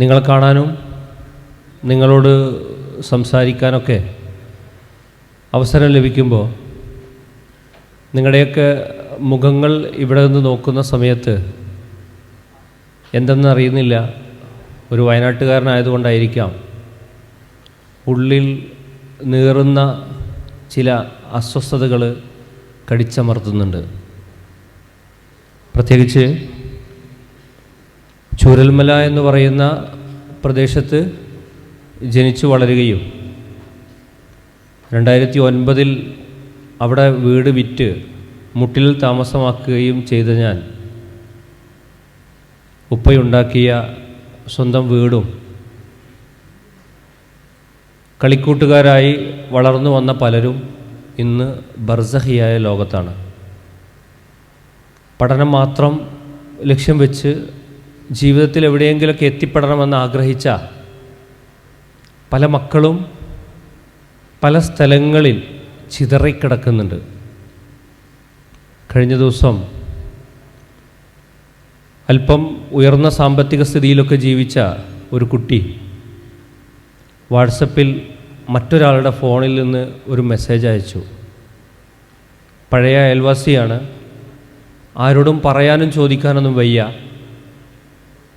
നിങ്ങളെ കാണാനും നിങ്ങളോട് സംസാരിക്കാനൊക്കെ അവസരം ലഭിക്കുമ്പോൾ നിങ്ങളുടെയൊക്കെ മുഖങ്ങൾ ഇവിടെ നിന്ന് നോക്കുന്ന സമയത്ത് എന്തെന്ന് അറിയുന്നില്ല. ഒരു വയനാട്ടുകാരനായതുകൊണ്ടായിരിക്കാം. ഉള്ളിൽ നീറുന്ന ചില അസ്വസ്ഥതകൾ കടിച്ചമർത്തുന്നുണ്ട്. പ്രത്യേകിച്ച് ചൂരൽമല എന്ന് പറയുന്ന പ്രദേശത്ത് ജനിച്ചു വളരുകയും രണ്ടായിരത്തി ഒൻപതിൽ അവിടെ വീട് വിറ്റ് മുട്ടിൽ താമസമാക്കുകയും ചെയ്ത ഞാൻ ഉപ്പയുണ്ടാക്കിയ സ്വന്തം വീടും കളിക്കൂട്ടുകാരായി വളർന്നു വന്ന പലരും ഇന്ന് ബർസഹിയായ ലോകത്താണ്. പഠനം മാത്രം ലക്ഷ്യം വെച്ച് ജീവിതത്തിൽ എവിടെയെങ്കിലുമൊക്കെ എത്തിപ്പെടണമെന്ന് ആഗ്രഹിച്ച പല മക്കളും പല സ്ഥലങ്ങളിൽ ചിതറിക്കിടക്കുന്നുണ്ട്. കഴിഞ്ഞ ദിവസം അല്പം ഉയർന്ന സാമ്പത്തിക സ്ഥിതിയിലൊക്കെ ജീവിച്ച ഒരു കുട്ടി വാട്സപ്പിൽ മറ്റൊരാളുടെ ഫോണിൽ നിന്ന് ഒരു മെസ്സേജ് അയച്ചു. പഴയ അയൽവാസിയാണ് ആരോടും പറയാനും ചോദിക്കാനൊന്നും വയ്യ.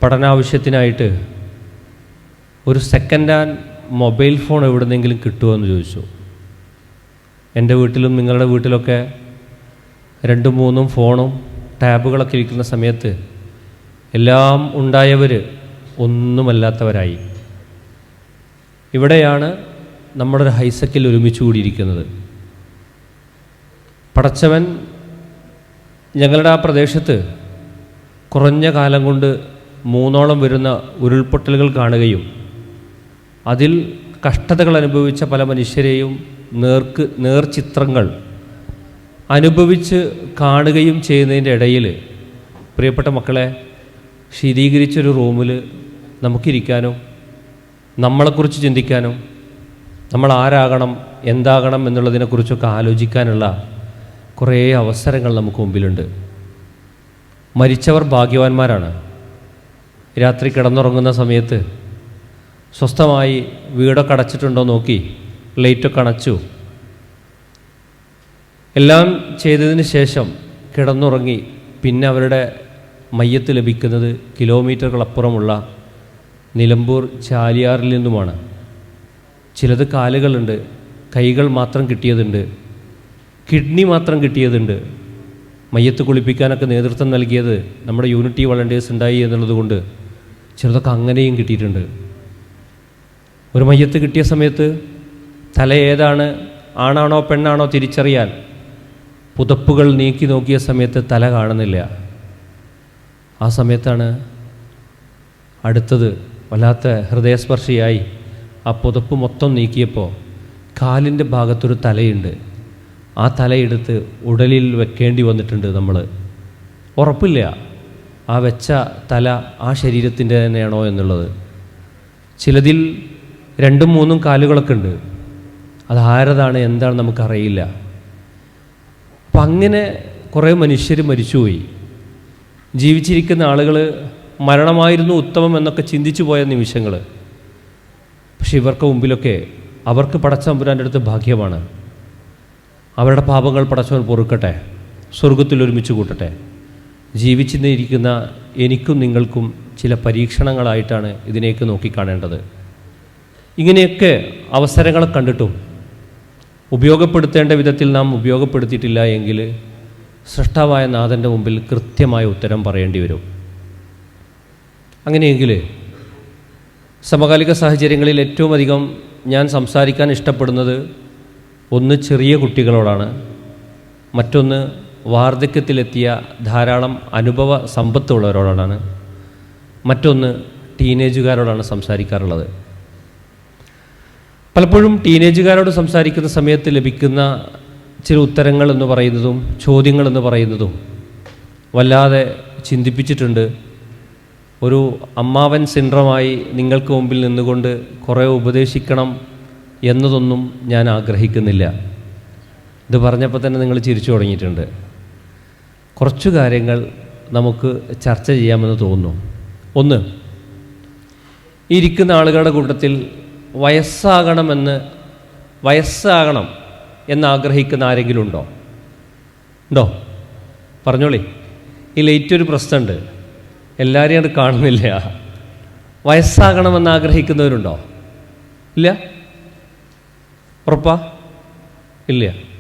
പഠനാവശ്യത്തിനായിട്ട് ഒരു സെക്കൻഡ് ഹാൻഡ് മൊബൈൽ ഫോൺ എവിടെന്നെങ്കിലും കിട്ടുമോ എന്ന് ചോദിച്ചു. എന്റെ വീട്ടിലും നിങ്ങളുടെ വീട്ടിലൊക്കെ രണ്ടും മൂന്നും ഫോണും ടാബുകളൊക്കെ ഇരിക്കുന്ന സമയത്ത് എല്ലാം ഉണ്ടായവർ ഒന്നുമല്ലാത്തവരായി. ഇവിടെയാണ് നമ്മുടെ ഒരു ഹൈസക്കിൽ ഒരുമിച്ച് കൂടിയിരിക്കുന്നത്. പടച്ചവൻ ഞങ്ങളുടെ ആ പ്രദേശത്ത് കുറഞ്ഞ കാലം കൊണ്ട് മൂന്നോളം വരുന്ന ഉരുൾപൊട്ടലുകൾ കാണുകയും അതിൽ കഷ്ടതകൾ അനുഭവിച്ച പല മനുഷ്യരെയും നേർക്ക് നേർചിത്രങ്ങൾ അനുഭവിച്ച് കാണുകയും ചെയ്യുന്നതിന്റെ ഇടയിൽ പ്രിയപ്പെട്ട മക്കളെ ശീതീകരിച്ചൊരു റൂമിൽ നമുക്കിരിക്കാനും നമ്മളെക്കുറിച്ച് ചിന്തിക്കാനോ നമ്മൾ ആരാകണം എന്താകണം എന്നുള്ളതിനെക്കുറിച്ചൊക്കെ ആലോചിക്കാനുള്ള കുറേ അവസരങ്ങൾ നമുക്ക് മുമ്പിലുണ്ട്. മരിച്ചവർ ഭാഗ്യവാന്മാരാണ്. രാത്രി കിടന്നുറങ്ങുന്ന സമയത്ത് സ്വസ്ഥമായി വീടൊക്കെ അടച്ചിട്ടുണ്ടോ നോക്കി ലൈറ്റൊക്കെ അണച്ചു. എല്ലാം ചെയ്തതിന് ശേഷം കിടന്നുറങ്ങി പിന്നെ അവരുടെ മയ്യത്ത് ലഭിക്കുന്നത് കിലോമീറ്ററുകളപ്പുറമുള്ള നിലമ്പൂർ ചാലിയാറിൽ നിന്നുമാണ്. ചിലത് കാലുകളുണ്ട് കൈകൾ മാത്രം കിട്ടിയതുണ്ട് കിഡ്നി മാത്രം കിട്ടിയതുണ്ട്. മയ്യത്ത് കുളിപ്പിക്കാനൊക്കെ നേതൃത്വം നൽകിയത് നമ്മുടെ യൂണിറ്റി വളണ്ടിയേഴ്സ് ഉണ്ടായി എന്നുള്ളത് കൊണ്ട് ചിലതൊക്കെ അങ്ങനെയും കിട്ടിയിട്ടുണ്ട്. ഒരു മയ്യത്ത് കിട്ടിയ സമയത്ത് തല ഏതാണ് ആണാണോ പെണ്ണാണോ തിരിച്ചറിയാൻ പുതപ്പുകൾ നീക്കി നോക്കിയ സമയത്ത് തല കാണുന്നില്ല. ആ സമയത്താണ് അടുത്തത് വല്ലാത്ത ഹൃദയസ്പർശിയായി ആ പുതപ്പ് മൊത്തം നീക്കിയപ്പോൾ കാലിന്റെ ഭാഗത്തൊരു തലയുണ്ട്. ആ തലയെടുത്ത് ഉടലിൽ വെക്കേണ്ടി വന്നിട്ടുണ്ട് നമ്മൾ ഉറപ്പില്ല. ആ വെച്ച തല ആ ശരീരത്തിന്റെ തന്നെയാണോ എന്നുള്ളത്. ചിലതിൽ രണ്ടും മൂന്നും കാലുകളൊക്കെ ഉണ്ട്. അത് ആരതാണ് എന്താണ് നമുക്കറിയില്ല. അപ്പം അങ്ങനെ കുറേ മനുഷ്യർ മരിച്ചുപോയി. ജീവിച്ചിരിക്കുന്ന ആളുകൾ മരണമായിരുന്നു ഉത്തമം എന്നൊക്കെ ചിന്തിച്ചു പോയ നിമിഷങ്ങൾ പക്ഷെ ഇവർക്ക് മുമ്പിലൊക്കെ അവർക്ക് പടച്ചമ്പുരാന്റെ അടുത്ത് ഭാഗ്യമാണ്. അവരുടെ പാപങ്ങൾ പടച്ചവൻ പൊറുക്കട്ടെ. സ്വർഗത്തിൽ ഒരുമിച്ച് കൂട്ടട്ടെ. ജീവിച്ചിരിക്കുന്ന എനിക്കും നിങ്ങൾക്കും ചില പരീക്ഷണങ്ങളായിട്ടാണ് ഇതിനേക്ക് നോക്കിക്കാണേണ്ടത്. ഇങ്ങനെയൊക്കെ അവസരങ്ങൾ കണ്ടിട്ടും ഉപയോഗപ്പെടുത്തേണ്ട വിധത്തിൽ നാം ഉപയോഗപ്പെടുത്തിയിട്ടില്ല എങ്കിൽ സൃഷ്ടാവായ നാഥന്റെ മുമ്പിൽ കൃത്യമായ ഉത്തരം പറയേണ്ടി വരും. അങ്ങനെയെങ്കിൽ സമകാലിക സാഹചര്യങ്ങളിൽ ഏറ്റവും അധികം ഞാൻ സംസാരിക്കാൻ ഇഷ്ടപ്പെടുന്നത് ഒന്ന് ചെറിയ കുട്ടികളോടാണ്. മറ്റൊന്ന് വാർദ്ധക്യത്തിലെത്തിയ ധാരാളം അനുഭവ സമ്പത്തുള്ളവരോടാണ് മറ്റൊന്ന് ടീനേജുകാരോടാണ് സംസാരിക്കാറുള്ളത്. പലപ്പോഴും ടീനേജുകാരോട് സംസാരിക്കുന്ന സമയത്ത് ലഭിക്കുന്ന ചില ഉത്തരങ്ങൾ എന്ന് പറയുന്നതും ചോദ്യങ്ങൾ എന്ന് പറയുന്നതും വല്ലാതെ ചിന്തിപ്പിച്ചിട്ടുണ്ട്. ഒരു അമ്മാവൻ സിൻഡ്രമായി നിങ്ങൾക്ക് മുമ്പിൽ നിന്നുകൊണ്ട് കുറേ ഉപദേശിക്കണം എന്നതൊന്നും ഞാൻ ആഗ്രഹിക്കുന്നില്ല. ഇത് പറഞ്ഞപ്പോൾ തന്നെ നിങ്ങൾ ചിരിച്ചു തുടങ്ങിയിട്ടുണ്ട്. കുറച്ചു കാര്യങ്ങൾ നമുക്ക് ചർച്ച ചെയ്യാമെന്ന് തോന്നുന്നു. ഒന്ന് ഇരിക്കുന്ന ആളുകളുടെ കൂട്ടത്തിൽ വയസ്സാകണമെന്ന് വയസ്സാകണം എന്നാഗ്രഹിക്കുന്ന ആരെങ്കിലും ഉണ്ടോ? ഉണ്ടോ? പറഞ്ഞോളി. ഈ ലേറ്റ് ഒരു പ്രശ്നമുണ്ട്. എല്ലാവരെയും അത് കാണുന്നില്ല. വയസ്സാകണമെന്ന് ആഗ്രഹിക്കുന്നവരുണ്ടോ ഇല്ല? ഉറപ്പാ? ഇല്ല.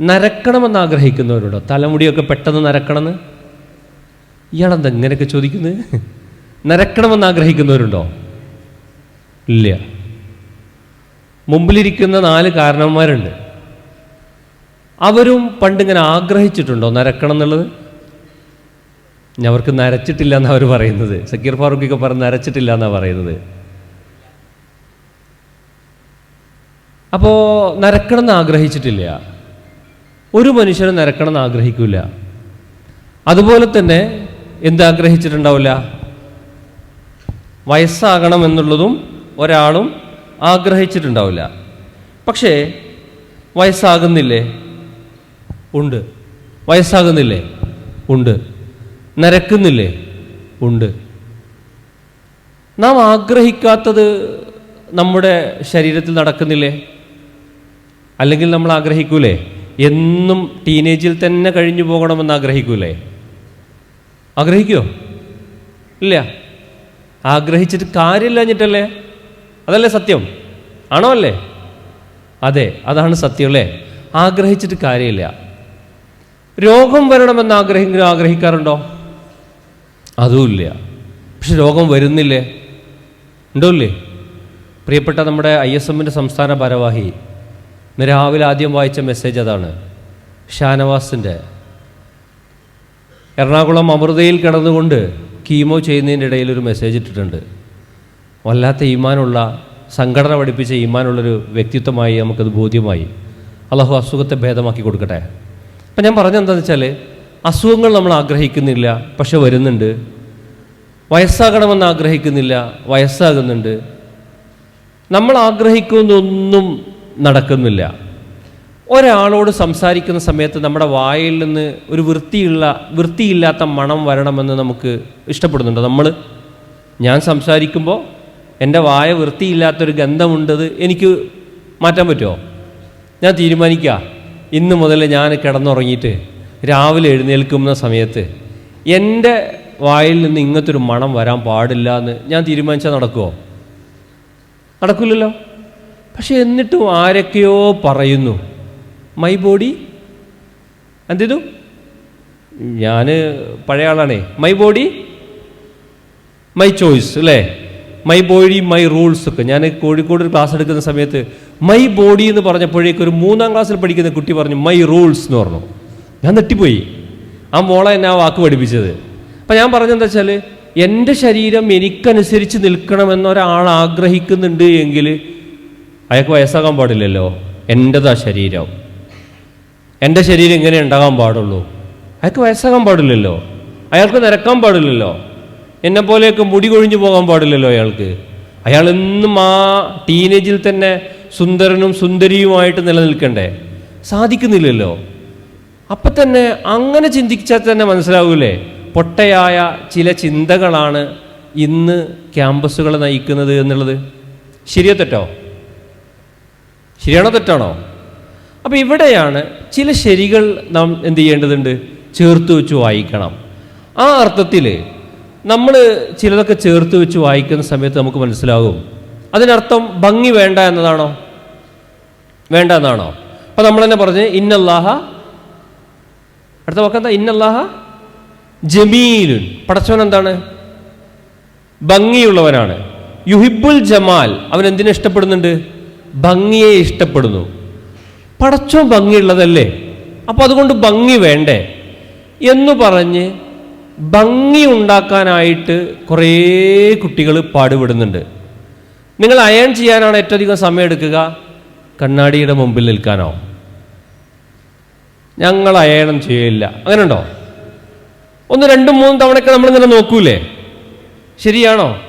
നരക്കണമെന്ന് ആഗ്രഹിക്കുന്നവരുണ്ടോ? തലമുടിയൊക്കെ പെട്ടെന്ന് നരക്കണമെന്ന്? ഇയാളെന്താ ഇങ്ങനെയൊക്കെ ചോദിക്കുന്നത് നരക്കണമെന്ന് ആഗ്രഹിക്കുന്നവരുണ്ടോ? ഇല്ല. മുമ്പിലിരിക്കുന്ന നാല് കാരണവന്മാരുണ്ട്. അവരും പണ്ടിങ്ങനെ ആഗ്രഹിച്ചിട്ടുണ്ടോ നരക്കണം എന്നുള്ളത് ഞാൻ അവർക്ക് നരച്ചിട്ടില്ല എന്നാണ് അവർ പറയുന്നത്. സക്കീർ ഫാറൂഖിക്ക് പറഞ്ഞ് നരച്ചിട്ടില്ല എന്നാണ് പറയുന്നത്. അപ്പോൾ നരക്കണം എന്ന് ആഗ്രഹിച്ചിട്ടില്ല. ഒരു മനുഷ്യനും നിരക്കണം എന്ന് ആഗ്രഹിക്കില്ല അതുപോലെ തന്നെ എന്താഗ്രഹിച്ചിട്ടുണ്ടാവില്ല വയസ്സാകണം എന്നുള്ളതും ഒരാളും ആഗ്രഹിച്ചിട്ടുണ്ടാവില്ല. പക്ഷേ വയസ്സാകുന്നില്ലേ? ഉണ്ട്. വയസ്സാകുന്നില്ലേ? ഉണ്ട്. നരക്കുന്നില്ലേ? ഉണ്ട്. നാം ആഗ്രഹിക്കാത്തത് നമ്മുടെ ശരീരത്തിൽ നടക്കുന്നില്ലേ? അല്ലെങ്കിൽ നമ്മൾ ആഗ്രഹിക്കൂലേ? എന്നും ടീനേജിൽ തന്നെ കഴിഞ്ഞു പോകണമെന്ന് ആഗ്രഹിക്കൂലേ? ആഗ്രഹിക്കുമോ ഇല്ല. ആഗ്രഹിച്ചിട്ട് കാര്യമില്ലഞ്ഞിട്ടല്ലേ അതല്ലേ സത്യം? ആണോ അല്ലേ? അതെ അതാണ് സത്യം അല്ലേ? ആഗ്രഹിച്ചിട്ട് കാര്യമില്ല. രോഗം വരണമെന്ന് ആഗ്രഹിക്കുന്ന ആഗ്രഹിക്കാറുണ്ടോ? അതുമില്ല. പക്ഷെ രോഗം വരുന്നില്ലേ? ഉണ്ടോ ഇല്ലേ? പ്രിയപ്പെട്ട നമ്മുടെ ഐ എസ് എമ്മിന്റെ സംസ്ഥാന ഭാരവാഹി ഇന്ന് രാവിലെ ആദ്യം വായിച്ച മെസ്സേജ് അതാണ്. ഷാനവാസിന്റെ എറണാകുളം അമൃതയിൽ കിടന്നുകൊണ്ട് കീമോ ചെയ്യുന്നതിന്റെ ഇടയിൽ ഒരു മെസ്സേജ് ഇട്ടിട്ടുണ്ട്. വല്ലാത്ത ഈമാനുള്ള സംഘടന പഠിപ്പിച്ച ഈമാനുള്ളൊരു വ്യക്തിത്വമായി നമുക്കത് ബോധ്യമായി. അള്ളാഹു അസുഖത്തെ ഭേദമാക്കി കൊടുക്കട്ടെ. അപ്പം ഞാൻ പറഞ്ഞെന്താണെന്ന് വെച്ചാൽ അസുഖങ്ങൾ നമ്മൾ ആഗ്രഹിക്കുന്നില്ല പക്ഷെ വരുന്നുണ്ട്. വയസ്സാകണമെന്ന് ആഗ്രഹിക്കുന്നില്ല വയസ്സാകുന്നുണ്ട്. നമ്മൾ ആഗ്രഹിക്കുന്നൊന്നും നടക്കുന്നില്ല. ഒരാളോട് സംസാരിക്കുന്ന സമയത്ത് നമ്മുടെ വായിൽ നിന്ന് ഒരു വൃത്തിയുള്ള വൃത്തിയില്ലാത്ത മണം വരണമെന്ന് നമുക്ക് ഇഷ്ടപ്പെടുന്നുണ്ടോ? നമ്മൾ ഞാൻ സംസാരിക്കുമ്പോൾ എന്റെ വായ വൃത്തിയില്ലാത്തൊരു ഗന്ധമുണ്ടത് എനിക്ക് മാറ്റാൻ പറ്റുമോ ഞാൻ തീരുമാനിക്കുക ഇന്ന് മുതൽ ഞാൻ കിടന്നുറങ്ങിയിട്ട് രാവിലെ എഴുന്നേൽക്കുന്ന സമയത്ത് എന്റെ വായിൽ നിന്ന് ഇങ്ങനത്തെ ഒരു മണം വരാൻ പാടില്ല എന്ന് ഞാൻ തീരുമാനിച്ചാൽ നടക്കുമോ നടക്കില്ലല്ലോ പക്ഷെ എന്നിട്ടും ആരൊക്കെയോ പറയുന്നു മൈ ബോഡി എന്തിതു? ഞാൻ പഴയ ആളാണേ. മൈ ബോഡി മൈ ചോയ്സ് അല്ലേ? മൈ ബോഡി മൈ റൂൾസ് ഒക്കെ. ഞാൻ കോഴിക്കോട് ക്ലാസ് എടുക്കുന്ന സമയത്ത് മൈ ബോഡി എന്ന് പറഞ്ഞപ്പോഴേക്കും ഒരു മൂന്നാം ക്ലാസ്സിൽ പഠിക്കുന്ന കുട്ടി പറഞ്ഞു മൈ റൂൾസ് എന്ന് പറഞ്ഞു. ഞാൻ തെറ്റിപ്പോയി ആ മോളെ എന്നെ ആ വാക്ക് പഠിപ്പിച്ചത്. അപ്പം ഞാൻ പറഞ്ഞെന്താ വെച്ചാൽ എന്റെ ശരീരം എനിക്കനുസരിച്ച് നിൽക്കണമെന്ന് ഒരാൾ ആഗ്രഹിക്കുന്നുണ്ട് എങ്കിൽ അയാൾക്ക് വയസ്സാകാൻ പാടില്ലല്ലോ. എന്റെതാ ശരീരം. എന്റെ ശരീരം ഇങ്ങനെ ഉണ്ടാകാൻ പാടുള്ളൂ. അയാൾക്ക് വയസ്സാകാൻ പാടില്ലല്ലോ. അയാൾക്ക് നിരക്കാൻ പാടില്ലല്ലോ. എന്നെ പോലെയൊക്കെ മുടി കൊഴിഞ്ഞു പോകാൻ പാടില്ലല്ലോ അയാൾക്ക്. അയാൾ എന്നും ആ ടീനേജിൽ തന്നെ സുന്ദരനും സുന്ദരിയുമായിട്ട് നിലനിൽക്കണ്ടേ? സാധിക്കുന്നില്ലല്ലോ. അപ്പം തന്നെ അങ്ങനെ ചിന്തിച്ചാൽ തന്നെ മനസ്സിലാവൂലേ? പൊട്ടയായ ചില ചിന്തകളാണ് ഇന്ന് ക്യാമ്പസുകളെ നയിക്കുന്നത് എന്നുള്ളത്. ശരിയോ തെറ്റോ? ശരിയാണോ തെറ്റാണോ? അപ്പോൾ ഇവിടെയാണ് ചില ശരികൾ നാം എന്ത് ചെയ്യേണ്ടതുണ്ട്? ചേർത്ത് വെച്ച് വായിക്കണം. ആ അർത്ഥത്തിൽ നമ്മൾ ചിലതൊക്കെ ചേർത്ത് വെച്ച് വായിക്കുന്ന സമയത്ത് നമുക്ക് മനസ്സിലാകും. അതിനർത്ഥം ഭംഗി വേണ്ട എന്നതാണോ? വേണ്ട എന്നാണോ? അപ്പോൾ നമ്മൾ തന്നെ പറഞ്ഞ് ഇന്നല്ലാഹ അടുത്ത വാക്കെന്താ ഇന്നല്ലാഹ ജമീലുൻ. പടച്ചവൻ എന്താണ്? ഭംഗിയുള്ളവനാണ്. യുഹിബുൽ ജമാൽ. അവൻ എന്തിനെ ഇഷ്ടപ്പെടുന്നുണ്ട്? ഭംഗിയെ ഇഷ്ടപ്പെടുന്നു. പടച്ചോ ഭംഗിയുള്ളതല്ലേ? അപ്പോൾ അതുകൊണ്ട് ഭംഗി വേണ്ടേ? എന്നു പറഞ്ഞ് ഭംഗി ഉണ്ടാക്കാനായിട്ട് കുറേ കുട്ടികൾ പാടുപെടുന്നുണ്ട്. നിങ്ങൾ അയൺ ചെയ്യാനാണ് ഏറ്റവും അധികം സമയം എടുക്കുക. കണ്ണാടിയുടെ മുമ്പിൽ നിൽക്കാനോ? ഞങ്ങൾ അയണം ചെയ്യില്ല അങ്ങനെ ഉണ്ടോ ഒന്ന് രണ്ടും മൂന്നും തവണയൊക്കെ നമ്മളിങ്ങനെ നോക്കൂലേ? ശരിയാണോ?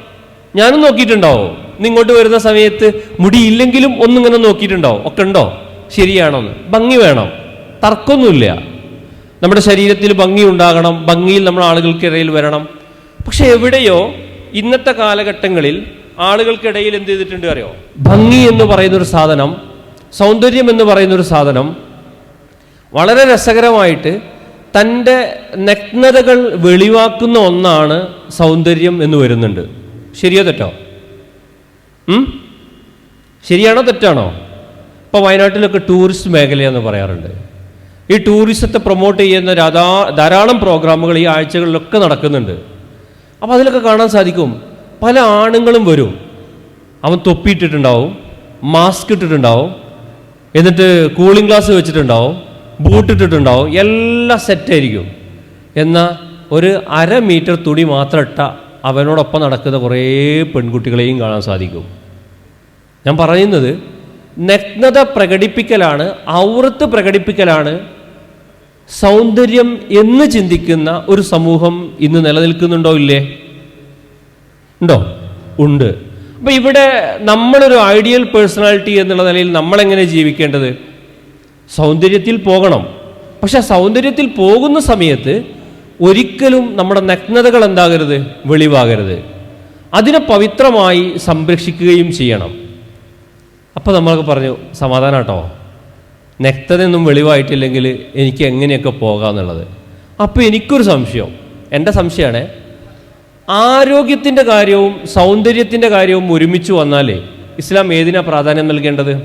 ഞാനും നോക്കിയിട്ടുണ്ടാവോ. ഇങ്ങോട്ട് വരുന്ന സമയത്ത് മുടിയില്ലെങ്കിലും ഒന്നിങ്ങനെ നോക്കിയിട്ടുണ്ടാവും. ഒക്കെ ഉണ്ടോ? ശരിയാണോന്ന്. ഭംഗി വേണം. തർക്കമൊന്നുമില്ല. നമ്മുടെ ശരീരത്തിൽ ഭംഗി ഉണ്ടാകണം. ഭംഗിയിൽ നമ്മൾ ആളുകൾക്കിടയിൽ വരണം. പക്ഷെ എവിടെയോ ഇന്നത്തെ കാലഘട്ടങ്ങളിൽ ആളുകൾക്കിടയിൽ എന്ത് ചെയ്തിട്ടുണ്ട് അറിയോ? ഭംഗി എന്ന് പറയുന്ന ഒരു സാധനം സൗന്ദര്യം എന്ന് പറയുന്ന ഒരു സാധനം വളരെ രസകരമായിട്ട് തന്റെ നഗ്നതകൾ വെളിവാക്കുന്ന ഒന്നാണ് സൗന്ദര്യം എന്ന് വരുന്നുണ്ട്. ശരിയോ തെറ്റോ? ശരിയാണോ തെറ്റാണോ? ഇപ്പോൾ വയനാട്ടിലൊക്കെ ടൂറിസ്റ്റ് മേഖലയെന്ന് പറയാറുണ്ട്. ഈ ടൂറിസത്തെ പ്രൊമോട്ട് ചെയ്യുന്ന രാധാ ധാരാളം പ്രോഗ്രാമുകൾ ഈ ആഴ്ചകളിലൊക്കെ നടക്കുന്നുണ്ട്. അപ്പോൾ അതിലൊക്കെ കാണാൻ സാധിക്കും. പല ആണുങ്ങളും വരും. അവൻ തൊപ്പിയിട്ടിട്ടുണ്ടാവും മാസ്ക് ഇട്ടിട്ടുണ്ടാവും എന്നിട്ട് കൂളിംഗ് ഗ്ലാസ് വെച്ചിട്ടുണ്ടാവും ബൂട്ട് ഇട്ടിട്ടുണ്ടാവും എല്ലാം സെറ്റായിരിക്കും എന്നാൽ ഒരു അര മീറ്റർ തുണി മാത്രം ഇട്ട അവനോടൊപ്പം നടക്കുന്ന കുറേ പെൺകുട്ടികളെയും കാണാൻ സാധിക്കും. ഞാൻ പറയുന്നത് നഗ്നത പ്രകടിപ്പിക്കലാണ് ഔറത്ത് പ്രകടിപ്പിക്കലാണ് സൗന്ദര്യം എന്ന് ചിന്തിക്കുന്ന ഒരു സമൂഹം ഇന്ന് നിലനിൽക്കുന്നുണ്ടോ ഇല്ലേ? ഉണ്ടോ? ഉണ്ട്. അപ്പം ഇവിടെ നമ്മളൊരു ഐഡിയൽ പേഴ്സണാലിറ്റി എന്നുള്ള നിലയിൽ നമ്മളെങ്ങനെ ജീവിക്കേണ്ടത്? സൗന്ദര്യത്തിൽ പോകണം. പക്ഷെ സൗന്ദര്യത്തിൽ പോകുന്ന സമയത്ത് ഒരിക്കലും നമ്മുടെ നഗ്നതകൾ എന്താകരുത്? വെളിവാകരുത്. അതിനെ പവിത്രമായി സംരക്ഷിക്കുകയും ചെയ്യണം. അപ്പോൾ നമ്മളൊക്കെ പറഞ്ഞു സമാധാനം കേട്ടോ നെക്തതൊന്നും വെളിവായിട്ടില്ലെങ്കിൽ എനിക്ക് എങ്ങനെയൊക്കെ പോകാമെന്നുള്ളത് അപ്പോൾ എനിക്കൊരു സംശയം. എന്റെ സംശയമാണ് ആരോഗ്യത്തിന്റെ കാര്യവും സൗന്ദര്യത്തിന്റെ കാര്യവും ഒരുമിച്ച് വന്നാലേ ഇസ്ലാം ഏതിനാ പ്രാധാന്യം നൽകേണ്ടത്?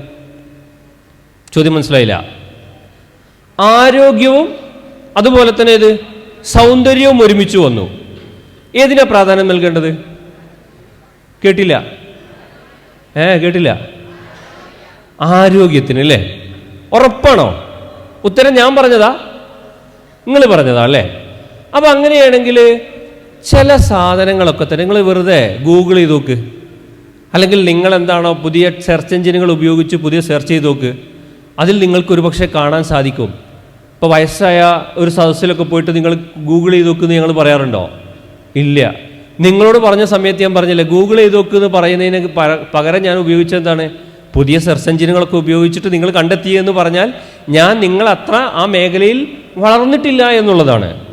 ചോദ്യം മനസ്സിലായില്ല. ആരോഗ്യവും അതുപോലെ തന്നെ ഇത് സൗന്ദര്യവും ഒരുമിച്ച് വന്നു. ഏതിനാ പ്രാധാന്യം നൽകേണ്ടത്? കേട്ടില്ല. ഏ കേട്ടില്ല. ആരോഗ്യത്തിന് അല്ലേ ഉറപ്പാണോ? ഉത്തരം ഞാൻ പറഞ്ഞതാ. നിങ്ങൾ പറഞ്ഞതാ അല്ലേ? അപ്പം അങ്ങനെയാണെങ്കിൽ ചില സാധനങ്ങളൊക്കെ തന്നെ നിങ്ങൾ വെറുതെ ഗൂഗിൾ ചെയ്ത് നോക്ക്. അല്ലെങ്കിൽ നിങ്ങൾ എന്താണോ പുതിയ സെർച്ച് എഞ്ചിനുകൾ ഉപയോഗിച്ച് പുതിയ സെർച്ച് ചെയ്ത് നോക്ക്. അതിൽ നിങ്ങൾക്ക് ഒരുപക്ഷെ കാണാൻ സാധിക്കും. ഇപ്പോൾ വയസ്സായ ഒരു സദസ്സിലൊക്കെ പോയിട്ട് നിങ്ങൾ ഗൂഗിൾ ചെയ്ത് നോക്കുമെന്ന് ഞങ്ങൾ പറയാറുണ്ടോ? ഇല്ല. നിങ്ങളോട് പറഞ്ഞ സമയത്ത് ഞാൻ പറഞ്ഞില്ലേ ഗൂഗിൾ ചെയ്ത് നോക്കുമെന്ന് പറയുന്നതിന് പകരം ഞാൻ ഉപയോഗിച്ചത് എന്താണ്? പുതിയ സെർച്ച് എഞ്ചിനുകളൊക്കെ ഉപയോഗിച്ചിട്ട് നിങ്ങൾ കണ്ടെത്തിയെന്ന് പറഞ്ഞാൽ ഞാൻ നിങ്ങൾ അത്ര ആ മേഖലയിൽ വളർന്നിട്ടില്ല എന്നുള്ളതാണ്.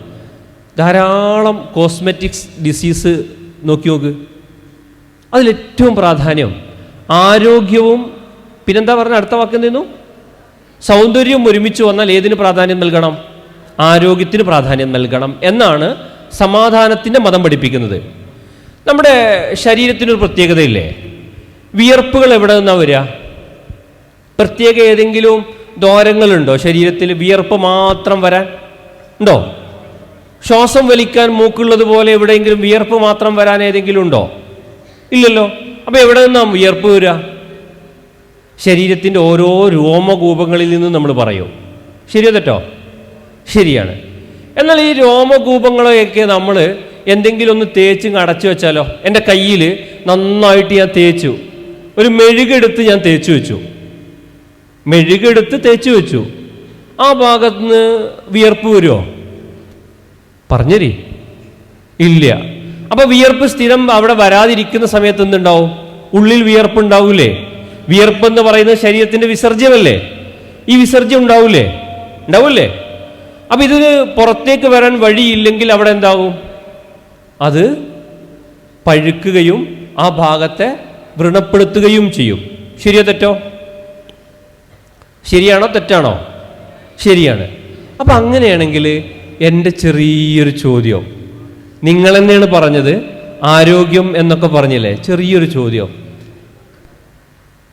ധാരാളം കോസ്മെറ്റിക്സ് ഡിസീസ് നോക്കി നോക്ക്. അതിലേറ്റവും പ്രാധാന്യം ആരോഗ്യവും പിന്നെന്താ പറഞ്ഞ അടുത്ത വാക്ക് എന്തെന്നു? സൗന്ദര്യം ഒരുമിച്ച് വന്നാൽ ഏതിന് പ്രാധാന്യം നൽകണം? ആരോഗ്യത്തിന് പ്രാധാന്യം നൽകണം എന്നാണ് സമാധാനത്തിന്റെ മതം പഠിപ്പിക്കുന്നത്. നമ്മുടെ ശരീരത്തിനൊരു പ്രത്യേകതയില്ലേ? വിയർപ്പുകൾ എവിടെ നിന്നാണ് വരിക? പ്രത്യേക ഏതെങ്കിലും ദ്വാരങ്ങളുണ്ടോ ശരീരത്തിൽ വിയർപ്പ് മാത്രം വരാൻ? ഉണ്ടോ? ശ്വാസം വലിക്കാൻ മൂക്കുള്ളത് പോലെ എവിടെയെങ്കിലും വിയർപ്പ് മാത്രം വരാൻ ഏതെങ്കിലും ഉണ്ടോ? ഇല്ലല്ലോ. അപ്പൊ എവിടെ നിന്നാ വിയർപ്പ് വരിക? ശരീരത്തിന്റെ ഓരോ രോമകൂപങ്ങളിൽ നിന്ന് നമ്മൾ പറയും. ശരിയോ തെറ്റോ? ശരിയാണ്. എന്നാൽ ഈ രോമകൂപങ്ങളെയൊക്കെ നമ്മൾ എന്തെങ്കിലും ഒന്ന് തേച്ച് അടച്ചു വെച്ചാലോ? എന്റെ കയ്യിൽ നന്നായിട്ട് ഞാൻ തേച്ചു. ഒരു മെഴുകെടുത്ത് ഞാൻ തേച്ചു വെച്ചു. മെഴുകെടുത്ത് തേച്ചു വെച്ചു. ആ ഭാഗത്ത് നിന്ന് വിയർപ്പ് വരുമോ പറഞ്ഞരി ഇല്ല. അപ്പൊ വിയർപ്പ് സ്ഥിരം അവിടെ വരാതിരിക്കുന്ന സമയത്ത് എന്തുണ്ടാവും? ഉള്ളിൽ വിയർപ്പ് ഉണ്ടാവൂലേ വിയർപ്പ് എന്ന് പറയുന്നത് ശരീരത്തിന്റെ വിസർജ്യമല്ലേ? ഈ വിസർജ്യം ഉണ്ടാവൂലേ? ഉണ്ടാവൂലേ? അപ്പൊ ഇതിന് പുറത്തേക്ക് വരാൻ വഴിയില്ലെങ്കിൽ അവിടെ എന്താവും? അത് പഴുക്കുകയും ആ ഭാഗത്തെ വ്രണപ്പെടുത്തുകയും ചെയ്യും. ശരിയോ തെറ്റോ? ശരിയാണോ തെറ്റാണോ? ശരിയാണ്. അപ്പം അങ്ങനെയാണെങ്കിൽ എന്റെ ചെറിയൊരു ചോദ്യം. നിങ്ങൾ തന്നെയാണ് പറഞ്ഞത്? ആരോഗ്യം എന്നൊക്കെ പറഞ്ഞില്ലേ? ചെറിയൊരു ചോദ്യം.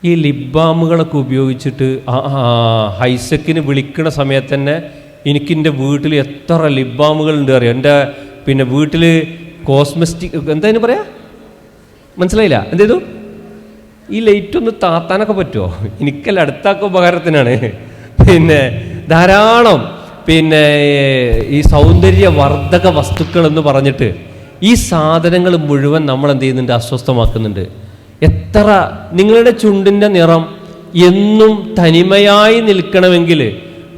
ഈ ലിബാമുകളൊക്കെ ഉപയോഗിച്ചിട്ട് ആ ഹൈസെക്കിന് വിളിക്കണ സമയത്ത് തന്നെ എനിക്കെന്റെ വീട്ടിൽ എത്ര ലിബാമുകളുണ്ട് അറിയാം? എന്റെ പിന്നെ വീട്ടിൽ കോസ്മെറ്റിക് എന്താ പറയാ? മനസ്സിലായില്ല? എന്ത് ചെയ്തു? ഈ ലൈറ്റ് ഒന്ന് താത്താനൊക്കെ പറ്റുമോ എനിക്കല്ല അടുത്താക്ക ഉപകാരത്തിനാണ്. പിന്നെ ധാരാളം പിന്നെ ഈ സൗന്ദര്യവർദ്ധക വസ്തുക്കൾ എന്ന് പറഞ്ഞിട്ട് ഈ സാധനങ്ങൾ മുഴുവൻ നമ്മൾ എന്ത് ചെയ്യുന്നുണ്ട് അസ്വസ്ഥമാക്കുന്നുണ്ട്. എത്ര നിങ്ങളുടെ ചുണ്ടിന്റെ നിറം എന്നും തനിമയായി നിൽക്കണമെങ്കിൽ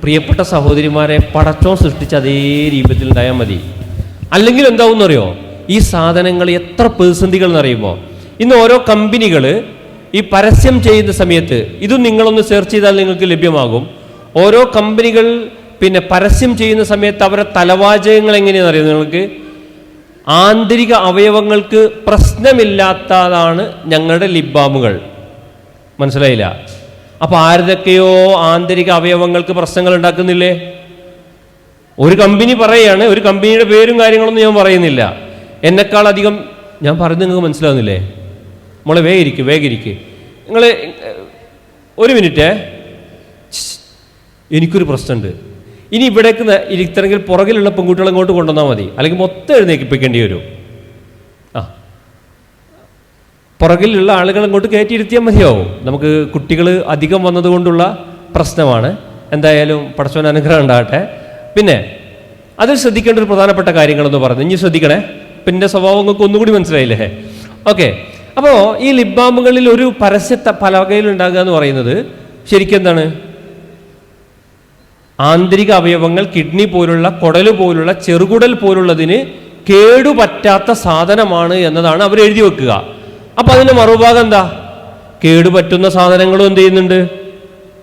പ്രിയപ്പെട്ട സഹോദരിമാരെ പടച്ചോ സൃഷ്ടിച്ച അതേ രൂപത്തിൽ ഉണ്ടായാൽ മതി. അല്ലെങ്കിൽ എന്താവും എന്നറിയോ ഈ സാധനങ്ങൾ എത്ര പ്രതിസന്ധികൾ എന്നറിയുമോ? ഇന്ന് ഓരോ കമ്പനികൾ ഈ പരസ്യം ചെയ്യുന്ന സമയത്ത് ഇതും നിങ്ങളൊന്ന് സെർച്ച് ചെയ്താൽ നിങ്ങൾക്ക് ലഭ്യമാകും. ഓരോ കമ്പനികൾ പിന്നെ പരസ്യം ചെയ്യുന്ന സമയത്ത് അവരുടെ തലവാചകങ്ങൾ എങ്ങനെയാണെന്ന് അറിയാം നിങ്ങൾക്ക്? ആന്തരിക അവയവങ്ങൾക്ക് പ്രശ്നമില്ലാത്തതാണ് ഞങ്ങളുടെ ലിബാമുകൾ. മനസ്സിലായില്ല? അപ്പോൾ ആരുതൊക്കെയോ ആന്തരിക അവയവങ്ങൾക്ക് പ്രശ്നങ്ങൾ ഉണ്ടാക്കുന്നില്ലേ? ഒരു കമ്പനി പറയാണ് ഒരു കമ്പനിയുടെ പേരും കാര്യങ്ങളൊന്നും ഞാൻ പറയുന്നില്ല. എന്നെക്കാളധികം ഞാൻ പറഞ്ഞു നിങ്ങൾക്ക് മനസ്സിലാവുന്നില്ലേ? മോളെ വേഗിരിക്കും വേഗിരിക്കും. നിങ്ങൾ ഒരു മിനിറ്റ്. എനിക്കൊരു പ്രശ്നമുണ്ട് ഇനി ഇവിടേക്ക് ഇത്തരങ്കിൽ പുറകിലുള്ള പെൺകുട്ടികളെ ഇങ്ങോട്ട് കൊണ്ടുവന്നാൽ മതി. അല്ലെങ്കിൽ മൊത്തം എഴുന്നേൽപ്പിക്കേണ്ടി വരും. ആ. പുറകിലുള്ള ആളുകൾ ഇങ്ങോട്ട് കയറ്റിയിരുത്തിയാൽ മതിയാവും. നമുക്ക് കുട്ടികൾ അധികം വന്നതുകൊണ്ടുള്ള പ്രശ്നമാണ്. എന്തായാലും പടച്ചവൻ അനുഗ്രഹം ഉണ്ടാകട്ടെ. പിന്നെ അതിൽ ശ്രദ്ധിക്കേണ്ട ഒരു പ്രധാനപ്പെട്ട കാര്യങ്ങളെന്ന് പറഞ്ഞു. ഇനി ശ്രദ്ധിക്കണേ. പിന്നെ സ്വഭാവം ഒന്നുകൂടി മനസ്സിലായില്ലേ? ഓക്കെ. അപ്പോൾ ഈ ലിബാമുകളിൽ ഒരു പരസ്യ പലകയിൽ ഉണ്ടാകുക എന്ന് പറയുന്നത് ശരിക്കെന്താണ്? ആന്തരിക അവയവങ്ങൾ കിഡ്നി പോലുള്ള കുടൽ പോലുള്ള ചെറുകുടൽ പോലുള്ളതിന് കേടുപറ്റാത്ത സാധനമാണ് എന്നതാണ് അവർ എഴുതി വെക്കുക. അപ്പം അതിന്റെ മറുഭാഗം എന്താ? കേടുപറ്റുന്ന സാധനങ്ങളും എന്ത് ചെയ്യുന്നുണ്ട്?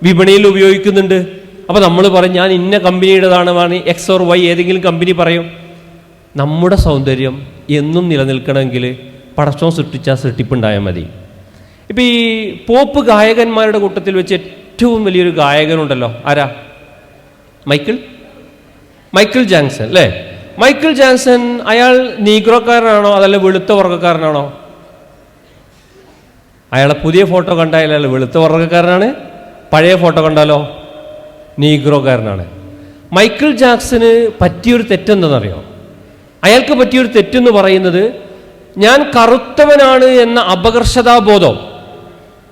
വിപണിയിൽ ഉപയോഗിക്കുന്നുണ്ട്. അപ്പോൾ നമ്മൾ പറയും ഞാൻ ഇന്ന കമ്പനിയുടേതാണ് വാണി എക്സ് ഓർ വൈ ഏതെങ്കിലും കമ്പനി പറയും. നമ്മുടെ സൗന്ദര്യം എന്നും നിലനിൽക്കണമെങ്കിൽ പടച്ചോൻ സൃഷ്ടിച്ച സൃഷ്ടിപ്പുണ്ടായാൽ മതി. ഇപ്പം ഈ പോപ്പ് ഗായകന്മാരുടെ കൂട്ടത്തിൽ വെച്ച് ഏറ്റവും വലിയൊരു ഗായകനുണ്ടല്ലോ. ആരാ? മൈക്കിൾ? മൈക്കിൾ ജാങ്സൺ അല്ലേ? മൈക്കിൾ ജാങ്സൺ അയാൾ നീഗ്രോക്കാരനാണോ? അതല്ല വെളുത്ത വർഗക്കാരനാണോ? അയാളെ പുതിയ ഫോട്ടോ കണ്ടാൽ അയാൾ വെളുത്ത വർഗക്കാരനാണ് പഴയ ഫോട്ടോ കണ്ടാലോ? നീഗ്രോക്കാരനാണ്. മൈക്കിൾ ജാക്സന് പറ്റിയൊരു തെറ്റെന്തെന്നറിയോ? അയാൾക്ക് പറ്റിയൊരു തെറ്റെന്ന് പറയുന്നത് ഞാൻ കറുത്തവനാണ് എന്ന അപകർഷതാബോധം.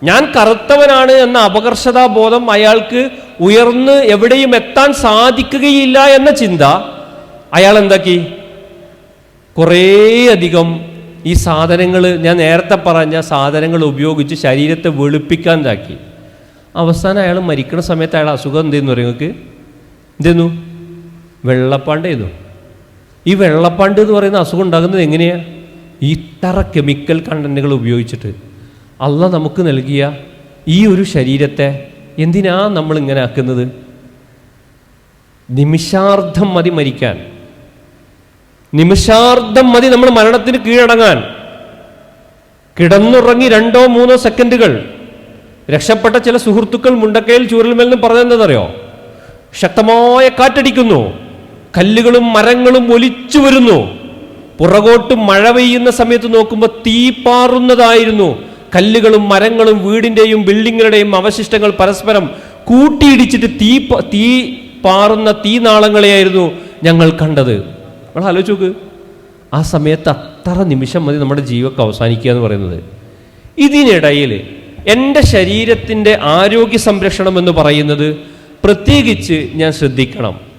ഞാൻ കറുത്തവനാണ് എന്ന അപകർഷതാബോധം അയാൾക്ക് ഉയർന്ന് എവിടെയും എത്താൻ സാധിക്കുകയില്ല എന്ന ചിന്ത അയാൾ എന്താക്കി കുറേയധികം ഈ സാധനങ്ങൾ ഞാൻ നേരത്തെ പറഞ്ഞ സാധനങ്ങൾ ഉപയോഗിച്ച് ശരീരത്തെ വെളുപ്പിക്കാൻ ഇതാക്കി. അവസാനം അയാൾ മരിക്കുന്ന സമയത്ത് അയാൾ അസുഖം എന്തെന്ന് പറയും നിങ്ങൾക്ക്? എന്തെന്നു? വെള്ളപ്പാണ്ട് ചെയ്തു ഈ വെള്ളപ്പാണ്ട് എന്ന് പറയുന്ന അസുഖം ഉണ്ടാകുന്നത് എങ്ങനെയാ? ഇത്ര കെമിക്കൽ കണ്ടന്റുകൾ ഉപയോഗിച്ചിട്ട് അല്ല നമുക്ക് നൽകിയ ഈ ഒരു ശരീരത്തെ എന്തിനാ നമ്മൾ ഇങ്ങനെ ആക്കുന്നത്? നിമിഷാർദ്ധം മതി മരിക്കാൻ. നിമിഷാർദ്ധം മതി നമ്മൾ മരണത്തിന് കീഴടങ്ങാൻ. കിടന്നുറങ്ങി രണ്ടോ മൂന്നോ സെക്കൻഡുകൾ. രക്ഷപ്പെട്ട ചില സുഹൃത്തുക്കൾ മുണ്ടക്കയിൽ ചൂരൽമേലിനും പറഞ്ഞെന്നറിയോ ശക്തമായ കാറ്റടിക്കുന്നു. കല്ലുകളും മരങ്ങളും ഒലിച്ചു വരുന്നു. പുറകോട്ട് മഴ പെയ്യുന്ന സമയത്ത് നോക്കുമ്പോൾ തീ പാറുന്നതായിരുന്നു. കല്ലുകളും മരങ്ങളും വീടിന്റെയും ബിൽഡിങ്ങുകളുടെയും അവശിഷ്ടങ്ങൾ പരസ്പരം കൂട്ടിയിടിച്ചിട്ട് തീ തീ പാറുന്ന തീനാളങ്ങളെയായിരുന്നു ഞങ്ങൾ കണ്ടത്. നമ്മൾ ആലോചിച്ച് നോക്ക്. ആ സമയത്ത് അത്ര നിമിഷം മതി നമ്മുടെ ജീവൊക്കെ അവസാനിക്കുക എന്ന് പറയുന്നത്. ഇതിനിടയിൽ എന്റെ ശരീരത്തിന്റെ ആരോഗ്യ സംരക്ഷണം എന്ന് പറയുന്നത് പ്രത്യേകിച്ച് ഞാൻ ശ്രദ്ധിക്കണം.